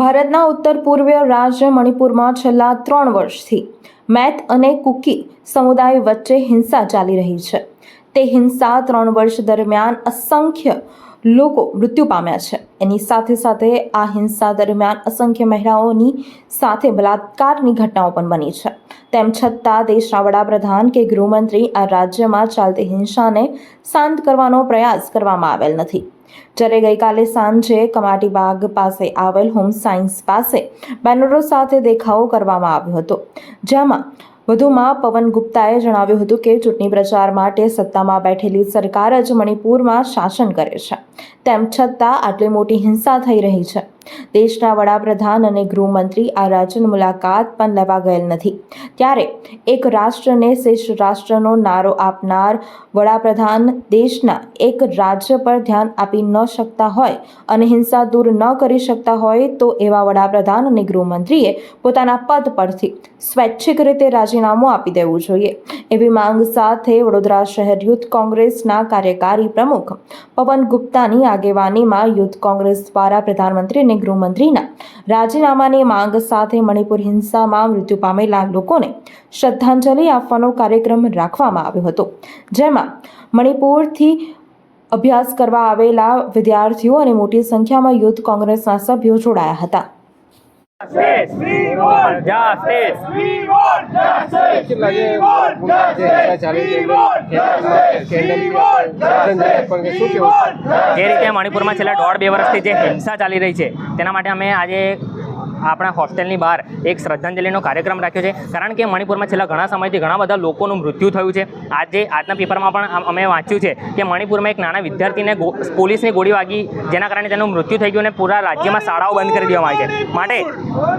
ભારતના ઉત્તર પૂર્વીય રાજ્ય મણિપુરમાં છેલ્લા ત્રણ વર્ષથી મેથ અને કુકી સમુદાય વચ્ચે હિંસા ચાલી રહી છે. તે હિંસા ત્રણ વર્ષ દરમિયાન અસંખ્ય લોકો મૃત્યુ પામ્યા છે. એની સાથે સાથે આ હિંસા દરમિયાન અસંખ્ય મહિલાઓની સાથે બલાત્કારની ઘટનાઓ પણ બની છે. તેમ છતાં દેશના વડાપ્રધાન કે ગૃહમંત્રી આ રાજ્યમાં ચાલતી હિંસાને શાંત કરવાનો પ્રયાસ કરવામાં આવેલ નથી. જ્યારે ગઈકાલે સાંજે કમાટીબાગ પાસે આવેલ હોમ સાયન્સ પાસે બેનરો સાથે દેખાવો કરવામાં આવ્યો હતો. જેમાં વધુમાં પવન ગુપ્તાએ જણાવ્યું હતું કે ચૂંટણી પ્રચાર માટે સત્તામાં બેઠેલી સરકાર જ મણિપુરમાં શાસન કરે છે. તેમ છતાં આટલી મોટી હિંસા થઈ રહી છે. દેશના વડાપ્રધાન અને ગૃહમંત્રી આ રાજ્યની મુલાકાત પણ લેવા ગયેલ નથી. ત્યારે એક રાષ્ટ્રને શ્રેષ્ઠ રાષ્ટ્રનો નારો આપનાર વડાપ્રધાન દેશના એક રાજ્ય પર ધ્યાન આપી ન શકતા હોય અને હિંસા દૂર ન કરી શકતા હોય તો એવા વડાપ્રધાન અને ગૃહમંત્રીએ પોતાના પદ પરથી સ્વૈચ્છિક રીતે રાજીનામું આપી દેવું જોઈએ. એવી માંગ સાથે વડોદરા શહેર યુથ કોંગ્રેસના કાર્યકારી પ્રમુખ પવન ગુપ્તાની આગેવાનીમાં યુથ કોંગ્રેસ દ્વારા પ્રધાનમંત્રી અને ગૃહમંત્રીના રાજીનામાની માંગ સાથે મણિપુર હિંસામાં મૃત્યુ પામેલા લોકોને શ્રદ્ધાંજલિ આપવાનો કાર્યક્રમ રાખવામાં આવ્યો હતો જેમાં મણિપુરથી અભ્યાસ કરવા આવેલા વિદ્યાર્થીઓ અને મોટી સંખ્યામાં યુથ કોંગ્રેસના સભ્યો જોડાયા હતા Justice! We want Justice! We want justice! કેમ લાગે? ચાલી જે રીતે મણિપુરમાં છેલ્લા દોઢ બે વર્ષથી જે હિંસા ચાલી રહી છે તેના માટે અમે આજે આપણા હોસ્ટેલની બહાર એક શ્રદ્ધાંજલિનો કાર્યક્રમ રાખ્યો છે. કારણ કે મણિપુરમાં છેલ્લા ઘણા સમયથી ઘણા બધા લોકોનું મૃત્યુ થયું છે. આજે આજના પેપરમાં પણ અમે વાંચ્યું છે કે મણિપુરમાં એક નાના વિદ્યાર્થીને પોલીસની ગોળી વાગી, જેના કારણે તેનું મૃત્યુ થઈ ગયું અને પૂરા રાજ્યમાં શાળાઓ બંધ કરી દેવામાં આવી છે. માટે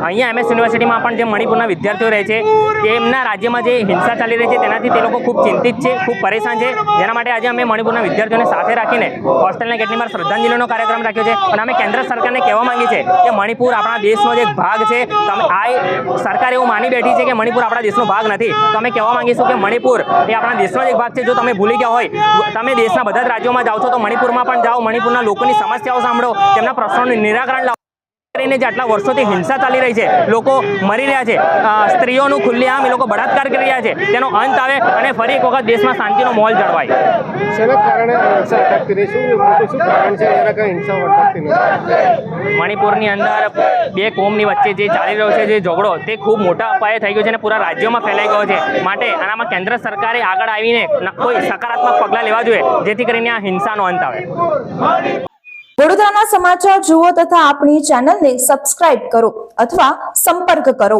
અહીંયા એમએસ યુનિવર્સિટીમાં પણ જે મણિપુરના વિદ્યાર્થીઓ રહે છે, તેમના રાજ્યમાં જે હિંસા ચાલી રહી છે, તેનાથી તે લોકો ખૂબ ચિંતિત છે, ખૂબ પરેશાન છે. જેના માટે આજે અમે મણિપુરના વિદ્યાર્થીઓને સાથે રાખીને હોસ્ટેલના કેટલી બહાર શ્રદ્ધાંજલિનો કાર્યક્રમ રાખ્યો છે. અને અમે કેન્દ્ર સરકારને કહેવા માંગીએ છીએ કે મણિપુર આપણા દેશનો જ ભાગ છે. તમે આ સરકાર એવું માની બેઠી છે કે મણિપુર આપણા દેશનો ભાગ નથી. તો અમે કહેવા માંગીશું કે મણિપુર એ આપણા દેશનો જ એક ભાગ છે. જો તમે ભૂલી ગયા હોય, તમે દેશના બધા જ રાજ્યોમાં જાઓ છો, તો મણિપુરમાં પણ જાઓ. મણિપુરના લોકોની સમસ્યાઓ સાંભળો. તેમના પ્રશ્નોનું નિરાકરણ લાવો. કરીને જે આટલા વર્ષોથી હિંસા ચાલી રહી છે લોકો મરી રહ્યા છે સ્ત્રીઓનું સ્ત્રીઓનું ખુલ્લેઆમ એ લોકો બળાત્કાર કરી રહ્યા છે તેનો અંત આવે અને ફરી એક વખત દેશમાં શાંતિનો માહોલ જળવાય. શેના કારણે હિંસા અટકતી શું શું કારણ છે? એના કારણે હિંસા અટકતી નથી? મણિપુરની અંદર બે કોમની વચ્ચે જે ચાલી રહ્યો છે જે ઝઘડો તે ખૂબ મોટા અપાયે થઈ ગયો છે અને પૂરા રાજ્યોમાં ફેલાઈ ગયો છે. માટે આનામાં કેન્દ્ર સરકારે આગળ આવીને કોઈ સકારાત્મક પગલાં લેવા જોઈએ જેથી કરીને આ હિંસાનો અંત આવે. વડોદરાના સમાચાર જુઓ તથા આપણી ચેનલને સબસ્ક્રાઇબ કરો અથવા સંપર્ક કરો.